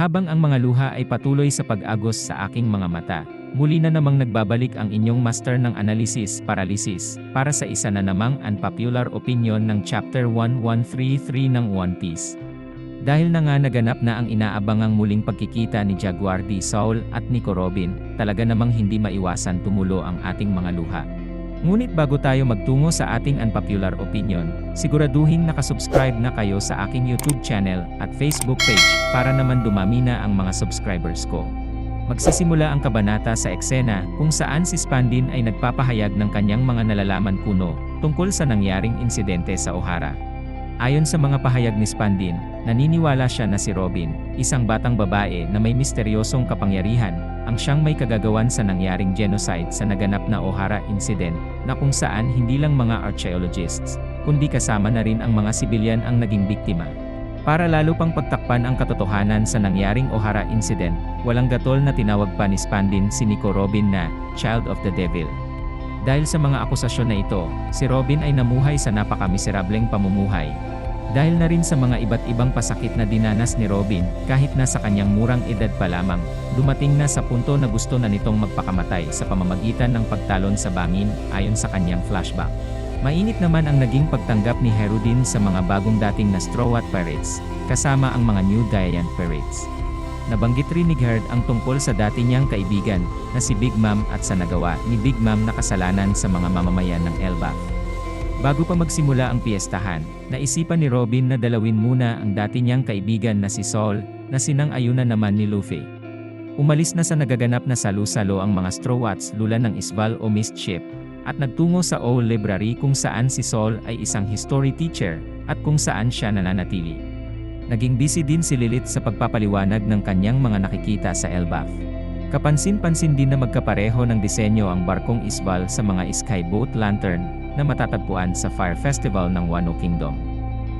Habang ang mga luha ay patuloy sa pag-agos sa aking mga mata, muli na namang nagbabalik ang inyong master ng analysis paralysis para sa isa na namang unpopular opinion ng chapter 1133 ng One Piece. Dahil na nga naganap na ang inaabangang muling pagkikita ni Jaguar D. Saul at Nico Robin, talaga namang hindi maiwasan tumulo ang ating mga luha. Ngunit bago tayo magtungo sa ating unpopular opinion, siguraduhin nakasubscribe na kayo sa aking YouTube channel at Facebook page para naman dumami na ang mga subscribers ko. Magsisimula ang kabanata sa eksena kung saan si Spandin ay nagpapahayag ng kanyang mga nalalaman kuno tungkol sa nangyaring insidente sa O'Hara. Ayon sa mga pahayag ni Spandin, naniniwala siya na si Robin, isang batang babae na may misteryosong kapangyarihan, ang siyang may kagagawan sa nangyaring genocide sa naganap na O'Hara incident, na kung saan hindi lang mga archaeologists, kundi kasama na rin ang mga sibilyan ang naging biktima. Para lalo pang pagtakpan ang katotohanan sa nangyaring O'Hara incident, walang gatol na tinawag pa ni Spandin si Nico Robin na Child of the Devil. Dahil sa mga akusasyon na ito, si Robin ay namuhay sa napakamiserableng pamumuhay. Dahil na rin sa mga iba't ibang pasakit na dinanas ni Robin, kahit na sa kanyang murang edad pa lamang, dumating na sa punto na gusto na nitong magpakamatay sa pamamagitan ng pagtalon sa bangin, ayon sa kanyang flashback. Mainit naman ang naging pagtanggap ni Herudin sa mga bagong dating na Straw Hat Pirates, kasama ang mga New Giant Pirates. Nabanggit rin ni Gerd ang tungkol sa dati niyang kaibigan, na si Big Mom at sa nagawa ni Big Mom na kasalanan sa mga mamamayan ng Elbaf. Bago pa magsimula ang piyestahan, naisipan ni Robin na dalawin muna ang dati niyang kaibigan na si Saul, na sinang-ayunan naman ni Luffy. Umalis na sa nagaganap na salu-salo ang mga Straw Hats lula ng Isbal o Mist Ship, at nagtungo sa Owl Library kung saan si Saul ay isang history teacher, at kung saan siya nananatili. Naging busy din si Lilith sa pagpapaliwanag ng kanyang mga nakikita sa Elbaf. Kapansin-pansin din na magkapareho ng disenyo ang barkong Isbal sa mga Skyboat Lantern na matatagpuan sa Fire Festival ng Wano Kingdom.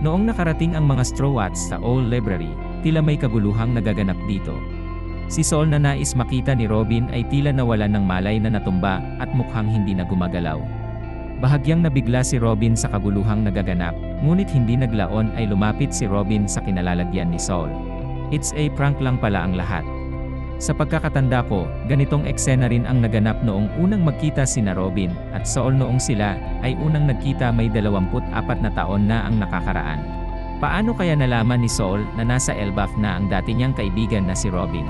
Noong nakarating ang mga Straw Hats sa Old Library, tila may kaguluhang nagaganap dito. Si Sol na nais makita ni Robin ay tila nawalan ng malay na natumba at mukhang hindi na gumagalaw. Bahagyang nabigla si Robin sa kaguluhang nagaganap, ngunit hindi naglaon ay lumapit si Robin sa kinalalagyan ni Saul. It's a prank lang pala ang lahat. Sa pagkakatanda ko, ganitong eksena rin ang naganap noong unang magkita sina Robin at Saul noong sila ay unang nagkita may 24 na taon na ang nakakaraan. Paano kaya nalaman ni Saul na nasa Elbaf na ang dati niyang kaibigan na si Robin?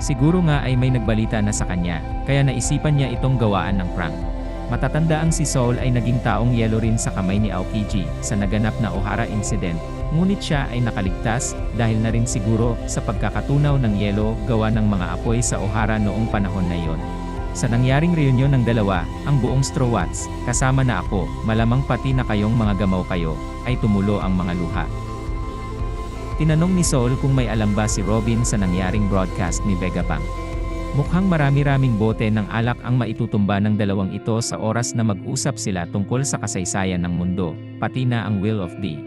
Siguro nga ay may nagbalita na sa kanya, kaya naisipan niya itong gawaan ng prank. Matatanda ang si Saul ay naging taong yelo rin sa kamay ni Aokiji sa naganap na O'Hara incident, ngunit siya ay nakaligtas dahil na rin siguro sa pagkakatunaw ng yelo gawa ng mga apoy sa O'Hara noong panahon na iyon. Sa nangyaring reunion ng dalawa, ang buong Straw Hats, kasama na ako, malamang pati na kayong mga gamaw kayo, ay tumulo ang mga luha. Tinanong ni Saul kung may alam ba si Robin sa nangyaring broadcast ni Vegapunk. Mukhang marami-raming bote ng alak ang maitutumba ng dalawang ito sa oras na mag-usap sila tungkol sa kasaysayan ng mundo, pati na ang Will of D.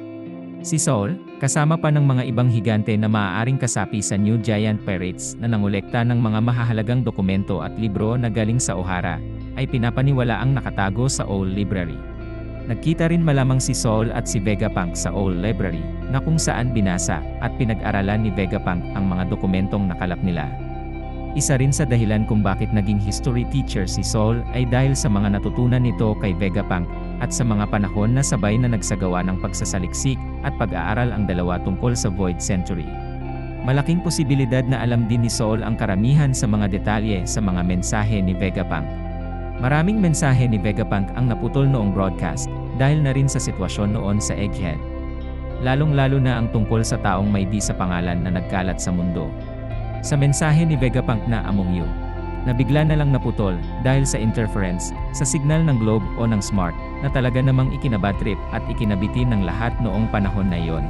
Si Saul, kasama pa ng mga ibang higante na maaaring kasapi sa New Giant Pirates na nangolekta ng mga mahahalagang dokumento at libro na galing sa O'Hara, ay pinapaniwala ang nakatago sa Old Library. Nagkita rin malamang si Saul at si Vegapunk sa Old Library, na kung saan binasa at pinag-aralan ni Vegapunk ang mga dokumentong nakalap nila. Isa rin sa dahilan kung bakit naging history teacher si Saul ay dahil sa mga natutunan nito kay Vegapunk at sa mga panahon na sabay na nagsagawa ng pagsasaliksik at pag-aaral ang dalawa tungkol sa Void Century. Malaking posibilidad na alam din ni Saul ang karamihan sa mga detalye sa mga mensahe ni Vegapunk. Maraming mensahe ni Vegapunk ang naputol noong broadcast dahil na rin sa sitwasyon noon sa Egghead. Lalong-lalo na ang tungkol sa taong may di sa pangalan na nagkalat sa mundo. Sa mensahe ni Vegapunk na Among You, na bigla na lang naputol dahil sa interference sa signal ng globe o ng smart na talaga namang ikinabatrip at ikinabitin ng lahat noong panahon na iyon.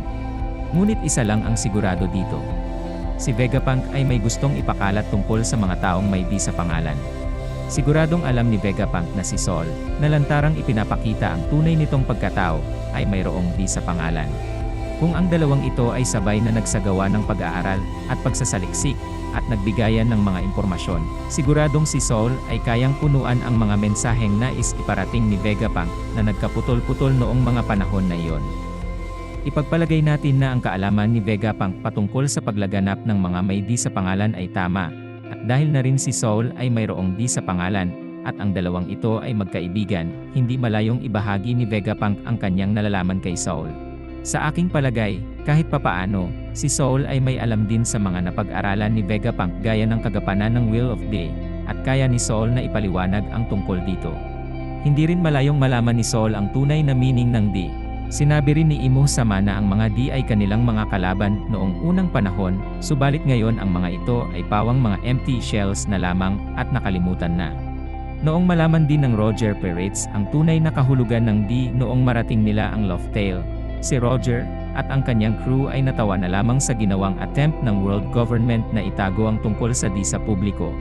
Ngunit isa lang ang sigurado dito. Si Vegapunk ay may gustong ipakalat tungkol sa mga taong may di sa pangalan. Siguradong alam ni Vegapunk na si Sol, na lantarang ipinapakita ang tunay nitong pagkatao, ay mayroong di sa pangalan. Kung ang dalawang ito ay sabay na nagsagawa ng pag-aaral at pagsasaliksik at nagbigayan ng mga impormasyon, siguradong si Saul ay kayang punuan ang mga mensaheng nais iparating ni Vegapunk na nagkaputol-putol noong mga panahon na iyon. Ipagpalagay natin na ang kaalaman ni Vegapunk patungkol sa paglaganap ng mga may di sa pangalan ay tama, at dahil na rin si Saul ay mayroong di sa pangalan, at ang dalawang ito ay magkaibigan, hindi malayong ibahagi ni Vegapunk ang kanyang nalalaman kay Saul. Sa aking palagay, kahit papaano, si Saul ay may alam din sa mga napag-aralan ni Vegapunk gaya ng kagapanan ng Will of Day, at kaya ni Saul na ipaliwanag ang tungkol dito. Hindi rin malayong malaman ni Saul ang tunay na meaning ng di. Sinabi rin ni Imo Sama na ang mga di ay kanilang mga kalaban noong unang panahon, subalit ngayon ang mga ito ay pawang mga empty shells na lamang at nakalimutan na. Noong malaman din ng Roger Peretz ang tunay na kahulugan ng di noong marating nila ang Love Tale, si Roger at ang kanyang crew ay natawa na lamang sa ginawang attempt ng world government na itago ang tungkol sa di sa publiko.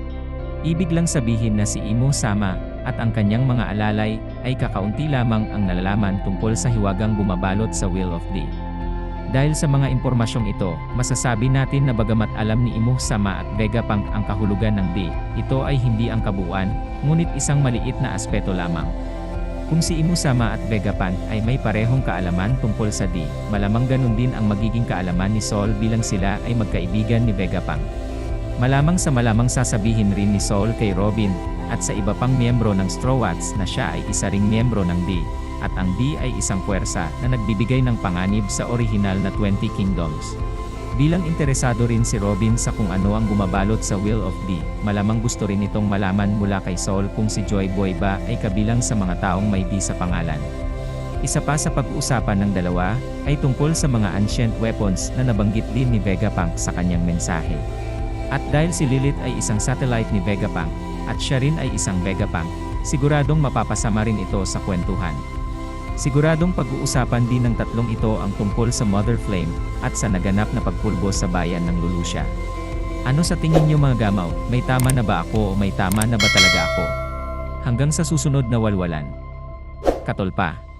Ibig lang sabihin na si Imo Sama at ang kanyang mga alalay ay kakaunti lamang ang nalalaman tungkol sa hiwagang bumabalot sa Will of D. Dahil sa mga impormasyong ito, masasabi natin na bagamat alam ni Imo Sama at Vegapunk ang kahulugan ng D, ito ay hindi ang kabuuan, ngunit isang maliit na aspeto lamang. Kung si Imo Sama at Vegapunk ay may parehong kaalaman tungkol sa D, malamang ganun din ang magiging kaalaman ni Saul bilang sila ay magkaibigan ni Vegapunk. Malamang sa malamang sasabihin rin ni Saul kay Robin, at sa iba pang miyembro ng Straw Hats na siya ay isa ring miyembro ng D, at ang D ay isang puwersa na nagbibigay ng panganib sa orihinal na 20 Kingdoms. Bilang interesado rin si Robin sa kung ano ang gumabalot sa Will of D, malamang gusto rin itong malaman mula kay Saul kung si Joy Boy ba ay kabilang sa mga taong may D sa pangalan. Isa pa sa pag-uusapan ng dalawa, ay tungkol sa mga ancient weapons na nabanggit din ni Vegapunk sa kanyang mensahe. At dahil si Lilith ay isang satellite ni Vegapunk, at siya rin ay isang Vegapunk, siguradong mapapasama rin ito sa kwentuhan. Siguradong pag-uusapan din ng tatlong ito ang tungkol sa Mother Flame, at sa naganap na pagpulbo sa bayan ng Lulusya. Ano sa tingin niyo mga gamaw, may tama na ba ako o may tama na ba talaga ako? Hanggang sa susunod na walwalan. Katolpa.